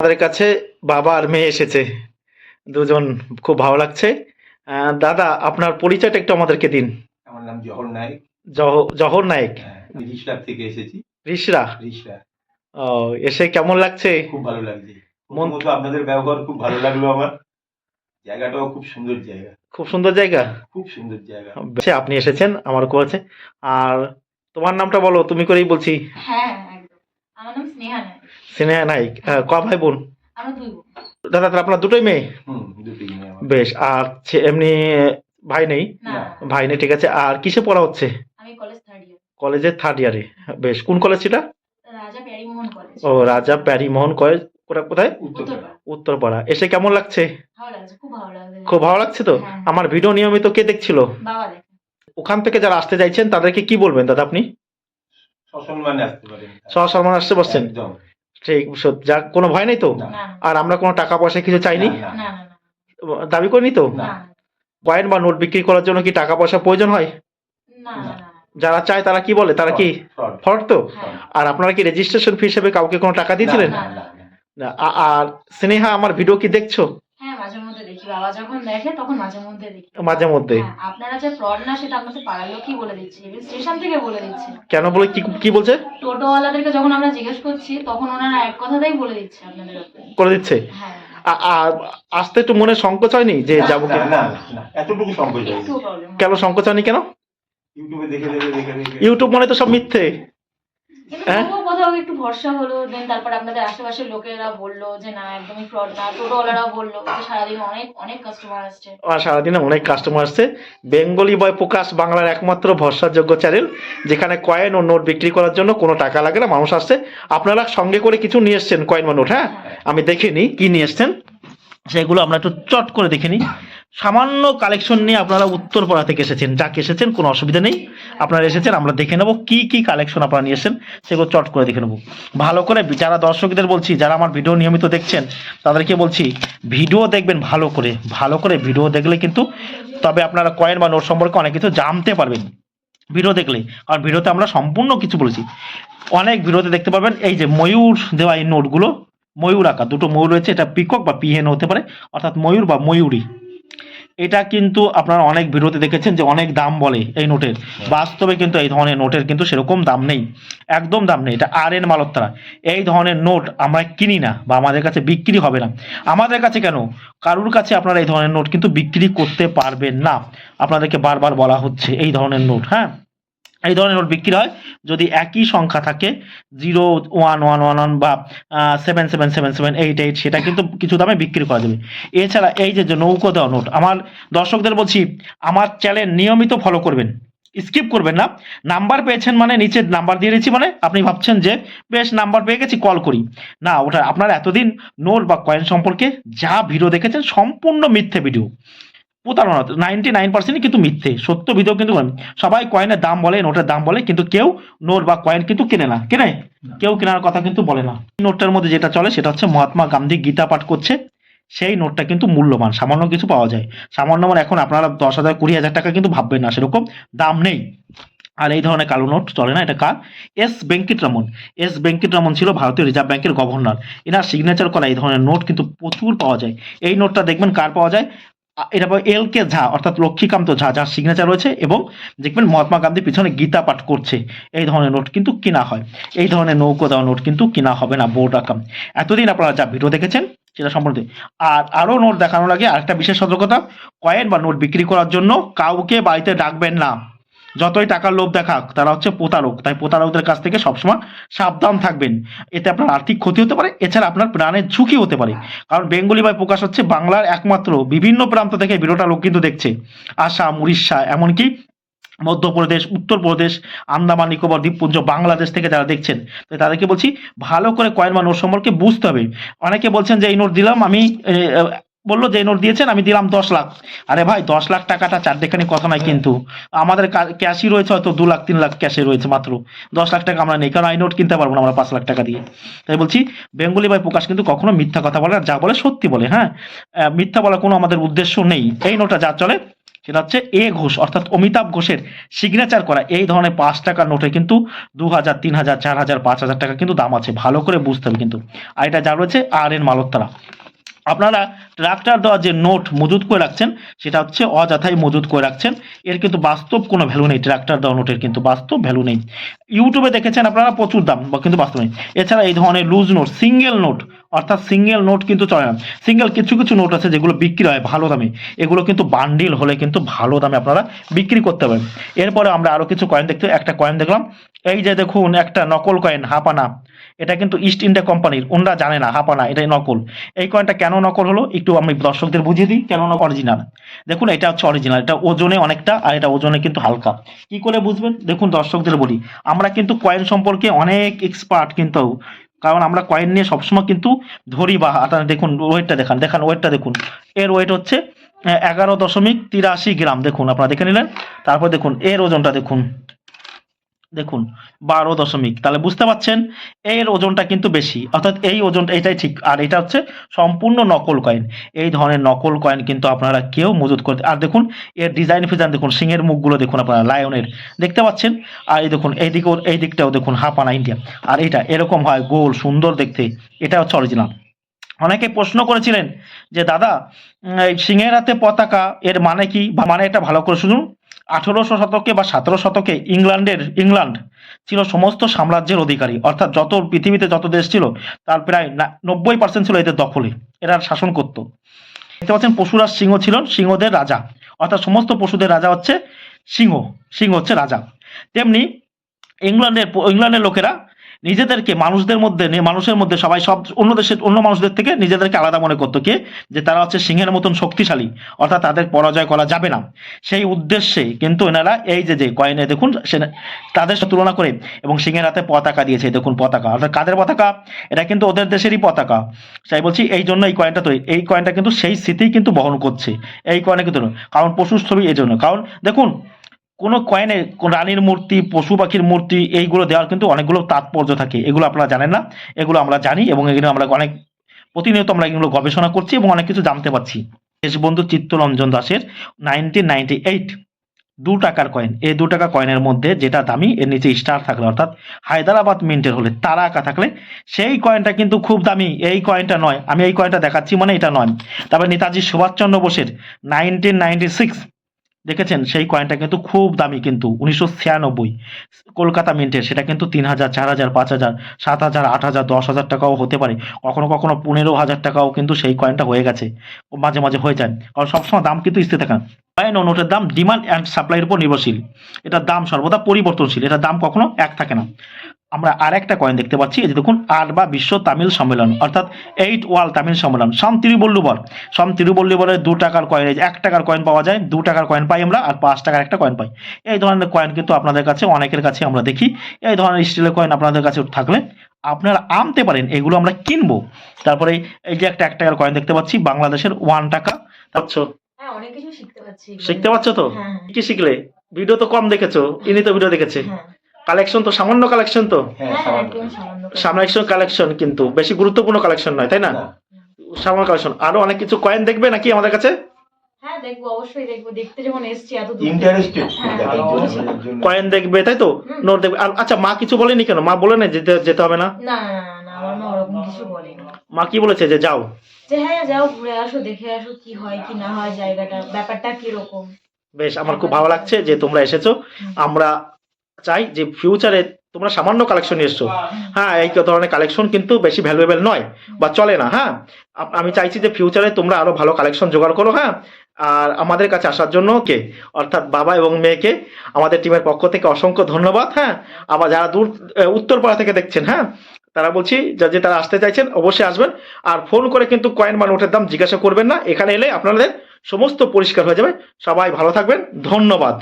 আমাদের কাছে বাবা আর মেয়ে এসেছে। দুজন খুব ভালো লাগছে। আহ, দাদা আপনার পরিচয়টা একটু আমাদেরকে দিন। আমার নাম জহর নায়ক। জহর নায়ক? হ্যাঁ, থেকে এসেছি। রিসরা? রিসলা ও, এসে কেমন লাগছে? খুব ভালো লাগছে। মন- প্রথমত আপনাদের ব্যবহার খুব ভালো লাগল আমার। জায়গাটাও খুব সুন্দর জায়গা। খুব সুন্দর জায়গা? খুব সুন্দর জায়গা। আচ্ছা, আপনি এসেছেন আমার কাছে আর তোমার নামটা বলো তুমি করেই বলছি। হ্যাঁ আমার নাম স্নেহা নায়ক। স্নেহা নাইক ক ভাই বোন? আমরা দুই বোন। দাদা তাহলে আপনার দুটোই মেয়ে? হুম দুটি মেয়ে আমার। বেশ আর এমনি ভাই নেই। ভাই নেই ঠিক আছে। আর কিসে পড়া হচ্ছে? আমি কলেজ থার্ড ইয়ার কলেজের থার্ড ইয়ারে বেশ কোন কলেজ সেটা? রাজা প্যারিমোহন কলেজ ও রাজা প্যারিমোহন কলেজ কোটা কোথায়? উত্তরপাড়া। এসে কেমন লাগছে? খুব ভালো লাগছে। খুব ভালো লাগছে তো? হ্যাঁ। আমার ভিডিও নিয়মিত কে দেখছিল? ওখান থেকে যারা আসতে চাইছেন তাদেরকে কি বলবেন দাদা আপনি? সসম্মানে আসতে পারেন সহসলমান আসতে বসছেন একদম। ঠিক যা কোনো ভয় নেই তো? আর আমরা কোনো টাকা পয়সা কিছু চাইনি? না, না। না না দাবি করিনি তো? কয়েন বা নোট বিক্রি করার জন্য কি টাকা পয়সা প্রয়োজন হয়? না না না। যারা চায় তারা কি বলে? তারা কি ফ্রড তো? হ্যাঁ। আর আপনারা কি রেজিস্ট্রেশন ফি হিসেবে কাউকে কোনো টাকা দিয়েছিলেন? না, না, না, না, আ- আর স্নেহা আমার ভিডিও কি দেখছ হ্যাঁ মাঝে মধ্যে দেখি বাবা যখন দেখে তখন মাঝে মধ্যে দেখি। মাঝে মধ্যে? হ্যাঁ, আপনারা যে ফ্রড না সেটা আপনাদের পাড়ার লোকই বলে দিচ্ছে এবার স্টেশন থেকে বলে দিচ্ছে। কেন বলে? কি কি বলছে? টোটোওয়ালাদেরকে যখন আমরা জিজ্ঞেস করছি তখন ওনারা এক কথাতেই বলে দিচ্ছে আপনাদের। করে দিচ্ছে? হ্যাঁ। আসতে একটু মনে সংকোচ হয়নি যে যাব না, কি না, না, না, এতটুকু সংকোচ। কেন সংকোচ হয়নি কেন? ইউটিউবে দেখে দেখে দেখে দেখে। ইউটিউব মানে তো সব মিথ্যে। হ্যাঁ? কোথাও একটু ভরসা হলো দেন তারপর আপনাদের আশেপাশের লোকেরা বলল যে না একদমই ফ্রড না। টোটোওয়ালারাও বলল যে সারাদিন অনেক অনেক কাস্টমার আসছে। আর সারাদিনে অনেক কাস্টমার আসছে। বেঙ্গলি বয় প্রকাশ বাংলার একমাত্র ভরসাযোগ্য চ্যানেল যেখানে কয়েন ও নোট বিক্রি করার জন্য কোনো টাকা লাগে না মানুষ আসছে। আপনারা সঙ্গে করে কিছু নিয়ে এসছেন কয়েন বা নোট হ্যাঁ? আমি দেখিনি কি নিয়ে এসছেন। সেগুলো আমরা একটু চট করে দেখে নিই। সামান্য কালেকশন নিয়ে আপনারা উত্তরপাড়া থেকে এসেছেন। যাকে, এসেছেন, কোনো অসুবিধা নেই। আপনারা এসেছেন, আমরা দেখে নেব কি কি কালেকশন আপনারা নিয়ে এসেছেন। সেগুলো চট করে দেখে নেব। ভালো করে যারা দর্শকদের বলছি, যারা আমার ভিডিও নিয়মিত দেখছেন, তাদেরকে বলছি, ভিডিও দেখবেন ভালো করে। ভালো করে ভিডিও দেখলে কিন্তু, তবে আপনারা কয়েন বা নোট সম্পর্কে অনেক কিছু জানতে পারবেন। ভিডিও দেখলে। কারণ ভিডিওতে আমরা সম্পূর্ণ কিছু বলেছি। অনেক ভিডিওতে দেখতে পাবেন এই যে ময়ূর দেওয়া এই নোটগুলো ময়ূর আঁকা। দুটো ময়ূর রয়েছে, এটা পিকক বা পিহেন হতে পারে, অর্থাৎ ময়ূর বা ময়ূরী। এটা কিন্তু আপনারা অনেক ভিডিওতে দেখেছেন যে অনেক দাম বলে এই নোটের। বাস্তবে কিন্তু এই ধরনের নোটের কিন্তু সেরকম দাম নেই। একদম দাম নেই। এটা আর এন মালত্রা। এই ধরনের নোট আমরা কিনি না বা আমাদের কাছে বিক্রি হবে না। আমাদের কাছে কেন? কারুর কাছে আপনারা এই ধরনের নোট কিন্তু বিক্রি করতে পারবেন না। আপনাদেরকে বারবার বলা হচ্ছে এই ধরনের নোট হ্যাঁ? এই ধরনের নোট বিক্রি হয়। যদি একই সংখ্যা থাকে zero one one one one বা seven seven seven seven eight eight সেটা কিন্তু কিছু দামে বিক্রি করা যাবে। এছাড়া এই যে নৌকো দেওয়া নোট, আমার দর্শকদের বলছি, আমার চ্যানেল নিয়মিত ফলো করবেন। স্কিপ করবেন না। নাম্বার পেয়েছেন মানে নিচে নাম্বার দিয়ে দিয়েছি মানে আপনি ভাবছেন যে, বেশ নাম্বার পেয়ে গেছি কল করি। না, ওটা আপনার এতদিন নোট বা কয়েন সম্পর্কে যা ভিডিও দেখেছেন সম্পূর্ণ মিথ্যে ভিডিও প্রতারণা নাইনটি নাইন পার্সেন্টই কিন্তু মিথ্যে সত্য ভিডিও কিন্তু সবাই কয়েনের দাম বলে নোটের দাম বলে কিন্তু কেউ নোট বা কয়েন কিন্তু কেনে না। কেনে? কেউ কেনার কথা কিন্তু বলে না। নোটটার মধ্যে যেটা চলে সেটা হচ্ছে মহাত্মা গান্ধী গীতা পাঠ করছে। সেই নোটটা কিন্তু মূল্যবান সামান্য কিছু পাওয়া যায়। সামান্য মানে এখন আপনারা দশ হাজার কুড়ি হাজার টাকা কিন্তু ভাববেন না সেরকম দাম নেই। আর এই ধরনের কালো নোট চলে না এটা কার? এস ভেঙ্কিটরমন। এস ভেঙ্কিটরমন ছিল ভারতীয় রিজার্ভ ব্যাংকের গভর্নর এনার সিগনেচার করা এই ধরনের নোট কিন্তু প্রচুর পাওয়া যায়। এই নোটটা দেখবেন কার পাওয়া যায়? এটা এল কে ঝা, অর্থাৎ লক্ষ্মীকান্ত ঝা, যার সিগনেচার রয়েছে এবং দেখবেন মহাত্মা গান্ধীর পিছনে গীতা পাঠ করছে। এই ধরনের নোট কিন্তু কিনা হয়। এই ধরনের নৌকো দেওয়া নোট কিন্তু কিনা হবে না, বোর্ড আকাম। এতদিন আপনারা যা ভিডিও দেখেছেন, সেটা সম্পর্কে আর আরও নোট দেখানোর আগে আরেকটা বিশেষ সতর্কতা, কয়েন বা নোট বিক্রি করার জন্য কাউকে বাড়িতে ডাকবেন না। যতই টাকার লোভ দেখাক, তারা হচ্ছে প্রতারক। তাই প্রতারকদের কাছ থেকে সবসময় সাবধান থাকবেন। এতে আপনার আর্থিক ক্ষতি হতে পারে, এছাড়া আপনার প্রাণের ঝুঁকি হতে পারে। কারণ বেঙ্গলি বাই প্রকাশ হচ্ছে বাংলার একমাত্র বিভিন্ন প্রান্ত থেকে ভিডিওটা লোক কিন্তু দেখছে। আসাম, উড়িষ্যা, এমনকি মধ্যপ্রদেশ, উত্তরপ্রদেশ, আন্দামান, নিকোবর, দ্বীপপুঞ্জ, বাংলাদেশ থেকে যারা দেখছেন, তো তাদেরকে বলছি, ভালো করে কয়েন বা নোট সম্পর্কে বুঝতে হবে। অনেকে বলছেন যে, এই নোট দিলাম, আমি বলল যে নোট দিয়েছেন, আমি দিলাম দশ লাখ। আরে ভাই, দশ লাখ টাকাটা চারটেখানি কথা নয় কিন্তু। আমাদের ক্যাশই রয়েছে হয়তো দু লাখ, তিন লাখ ক্যাশে রয়েছে মাত্র। দশ লাখ টাকা আমরা নেই, কারণ আই নোট কিনতে পারব না আমরা পাঁচ লাখ টাকা দিয়ে। তাই বলছি, বেঙ্গলি ভাই প্রকাশ কিন্তু কখনো মিথ্যা কথা বলে যা বলে সত্যি বলে হ্যাঁ? মিথ্যা বলার কোনো আমাদের উদ্দেশ্য নেই। এই নোটটা যা চলে, সেটা হচ্ছে এ ঘোষ, অর্থাৎ অমিতাভ ঘোষের সিগনেচার করা এই ধরনের পাঁচ টাকার নোটে কিন্তু দু হাজার, তিন হাজার, চার হাজার, পাঁচ হাজার টাকা কিন্তু দাম আছে। ভালো করে বুঝতে হবে কিন্তু। আর এটা যা রয়েছে আর এন মালোত্তরা আপনারা ট্রাক্টর দেওয়া যে নোট মজুত করে রাখছেন, সেটা হচ্ছে অযথাই মজুত করে রাখছেন। এর কিন্তু বাস্তব কোনো ভ্যালু নেই ট্রাক্টর দেওয়া নোটের কিন্তু বাস্তব ভ্যালু নেই। ইউটিউবে দেখেছেন আপনারা প্রচুর দাম, বা কিন্তু বাস্তব নেই। এছাড়া এই ধরনের লুজ নোট সিঙ্গেল নোট অর্থাৎ সিঙ্গেল নোট কিন্তু চলে না। সিঙ্গেল কিছু কিছু নোট আছে যেগুলো বিক্রি হয় ভালো দামে। এগুলো কিন্তু বান্ডিল হলে কিন্তু ভালো দামে আপনারা বিক্রি করতে পারেন। এরপরে আমরা আরও কিছু কয়েন দেখতে, একটা কয়েন দেখলাম এই যে দেখুন একটা নকল কয়েন হাপানা। এটা কিন্তু ইস্ট ইন্ডিয়া কোম্পানির ওনরা জানে না হাপানা, এটাই নকল। এই কয়েনটা কেন নকল হলো? একটু আমি দর্শকদের বুঝিয়ে দিই, কেন অরিজিনাল দেখুন, এটা হচ্ছে অরিজিনাল এটা ওজনে অনেকটা, আর এটা ওজনে কিন্তু হালকা। কি করে বুঝবেন? দেখুন, দর্শকদের বলি, আমরা কিন্তু কয়েন সম্পর্কে অনেক এক্সপার্ট কিন্তু, কারণ আমরা কয়েন নিয়ে সবসময় কিন্তু ধরি বা হাতা দেখুন ওয়েটটা দেখান দেখান ওয়েটটা দেখুন। এর ওয়েট হচ্ছে এগারো দশমিক তিরাশি গ্রাম। দেখুন, আপনারা দেখে নিলেন। তারপর দেখুন, এর ওজনটা দেখুন। দেখুন, বারো দশমিক। তাহলে বুঝতে পারছেন, এর ওজনটা কিন্তু বেশি। অর্থাৎ এই ওজনটা এটাই ঠিক। আর এটা হচ্ছে সম্পূর্ণ নকল কয়েন। এই ধরনের নকল কয়েন কিন্তু আপনারা কেউ মজুত করতে আর দেখুন, এর ডিজাইন ফিজাইন, দেখুন সিংহের মুখগুলো দেখুন আপনারা, লায়নের। দেখতে পাচ্ছেন? আর এই দেখুন, এই দিকেও, এই দিকটাও দেখুন হাফানা ইন্ডিয়া। আর এটা এরকম হয়, গোল, সুন্দর দেখতে। এটা হচ্ছে অরিজিনাল অনেকে প্রশ্ন করেছিলেন যে, দাদা সিংহের হাতে পতাকা, এর মানে কি? বা মানে এটা ভালো করে শুনুন। আঠেরোশো শতকে বা সতেরো শতকে ইংল্যান্ডের, ইংল্যান্ড ছিল সমস্ত সাম্রাজ্যের অধিকারী। অর্থাৎ যত পৃথিবীতে যত দেশ ছিল, তার প্রায় নব্বই পার্সেন্ট ছিল এদের দখলে। এরা শাসন করত। দেখতে পাচ্ছেন পশুরাজ সিংহ ছিলেন সিংহদের রাজা। অর্থাৎ সমস্ত পশুদের রাজা হচ্ছে সিংহ সিংহ হচ্ছে রাজা। তেমনি ইংল্যান্ডের ইংল্যান্ডের লোকেরা নিজেদেরকে মানুষদের মধ্যে মানুষের মধ্যে সবাই সব অন্য দেশের অন্য মানুষদের থেকে নিজেদেরকে আলাদা মনে করতো। কে? যে তারা হচ্ছে সিংহের মতন শক্তিশালী, অর্থাৎ তাদের পরাজয় করা যাবে না। সেই উদ্দেশ্যে কিন্তু এনারা এই যে যে কয়েনে দেখুন, সে তাদের তুলনা করে এবং সিংহের হাতে পতাকা দিয়েছে দেখুন পতাকা। অর্থাৎ কাদের পতাকা? এটা কিন্তু ওদের দেশেরই পতাকা। তাই বলছি, এই জন্য এই কয়েনটা তৈরি, এই কয়েনটা কিন্তু সেই স্মৃতি কিন্তু বহন করছে। এই কয়েনে কিন্তু কারণ পশুর ছবি এই জন্য। কারণ দেখুন কোনো কয়েনে রানীর মূর্তি, পশু পাখির মূর্তি, এইগুলো দেওয়ার কিন্তু অনেকগুলো তাৎপর্য থাকে। এগুলো আপনারা জানেন না। এগুলো আমরা জানি এবং এগুলো আমরা অনেক প্রতিনিয়ত আমরা এগুলো গবেষণা করছি এবং অনেক কিছু জানতে পারছি। দেশবন্ধু চিত্তরঞ্জন দাসের নাইনটিন নাইনটি এইট দু টাকার কয়েন। এই দু টাকা কয়েনের মধ্যে যেটা দামি, এর নিচে স্টার থাকলে, অর্থাৎ হায়দ্রাবাদ মিন্টের হলে, তারা আঁকা থাকলে, সেই কয়েনটা কিন্তু খুব দামি। এই কয়েনটা নয়। আমি এই কয়েনটা দেখাচ্ছি মানে এটা নয়। তারপরে নেতাজি সুভাষচন্দ্র বোসের নাইনটিন নাইনটি সিক্স দেখেছেন? সেই কয়েনটা কিন্তু খুব দামি কিন্তু, উনিশশো ছিয়ানব্বই। কলকাতা মিন্টের সেটা কিন্তু তিন হাজার, চার হাজার, পাঁচ হাজার, সাত হাজার, আট হাজার, দশ হাজার টাকাও হতে পারে। কখনো কখনো পনেরো হাজার টাকাও কিন্তু সেই কয়েনটা হয়ে গেছে। মাঝে মাঝে হয়ে যায়। কারণ সবসময় দাম কিন্তু স্থির থাকে কয়েন ও নোটের দাম ডিমান্ড অ্যান্ড সাপ্লাইয়ের উপর নির্ভরশীল। এটার দাম সর্বদা পরিবর্তনশীল। এটার দাম কখনো এক থাকে না। আমরা আর একটা কয়েন দেখতে পাচ্ছি এই যে দেখুন আট বা বিশ্ব তামিল সম্মেলন অর্থাৎ এইট ওয়ার্ল্ড তামিল সম্মেলন। সম তিরুবল্লুবর সম তিরুবল্লুবরের দু টাকার কয়েন এই এক টাকার কয়েন পাওয়া যায় দু টাকার কয়েন পাই আমরা আর পাঁচ টাকার একটা কয়েন পাই। এই ধরনের কয়েন কিন্তু আপনাদের কাছে অনেকের কাছে আমরা দেখি এই ধরনের স্টিলের কয়েন আপনাদের কাছে থাকলে আপনারা আনতে পারেন এগুলো আমরা কিনবো। তারপরে এই যে একটা এক টাকার কয়েন দেখতে পাচ্ছি বাংলাদেশের ওয়ান টাকা। হ্যাঁ শিখতে পাচ্ছ তো? হ্যাঁ কি শিখলে? ভিডিও তো কম দেখেছ ইনি তো ভিডিও দেখেছে। হ্যাঁ। কালেকশন তো সামান্য কালেকশন তো? হ্যাঁ হ্যাঁ সামান্য। কালেকশন কিন্তু বেশি গুরুত্বপূর্ণ কালেকশন নয় তাই না? সামান্য কালেকশন আরও অনেক কিছু কয়েন দেখবে নাকি আমাদের কাছে? হ্যাঁ দেখব অবশ্যই দেখব। দেখতে যখন এসছি এত দূর থেকে। ইন্টারেস্টেড হ্যাঁ, কয়েন দেখবে তাই তো? নোট দেখবে। আর আচ্ছা মা কিছু বলেনি কেন? মা বলে না যেতে যেতে হবে না? মা ওরকম কিছু বলেনি। মা কি বলেছে যে যাও? যে হ্যাঁ যাও ঘুরে আসো দেখে আসো কি হয় কি না হয় জায়গাটা ব্যাপারটা কীরকম? বেশ আমার খুব ভালো লাগছে যে তোমরা এসেছ। আমরা চাই যে ফিউচারে তোমরা সামান্য কালেকশন নিয়ে এসছো। হ্যাঁ এই ধরনের কালেকশন কিন্তু বেশি ভ্যালুয়েবল নয় বা চলে না হ্যাঁ? আমি চাইছি যে ফিউচারে তোমরা আরও ভালো কালেকশন জোগাড় করো হ্যাঁ? আর আমাদের কাছে আসার জন্য কে? অর্থাৎ বাবা এবং মেয়েকে আমাদের টিমের পক্ষ থেকে অসংখ্য ধন্যবাদ হ্যাঁ? আবার যারা দূর উত্তরপাড়া থেকে দেখছেন হ্যাঁ? তারা বলছি, যা- যে তারা আসতে চাইছেন অবশ্যই আসবেন। আর ফোন করে কিন্তু কয়েন বা নোটের দাম জিজ্ঞাসা করবেন না। এখানে এলে আপনাদের সমস্ত পরিষ্কার হয়ে যাবে। সবাই ভালো থাকবেন। ধন্যবাদ।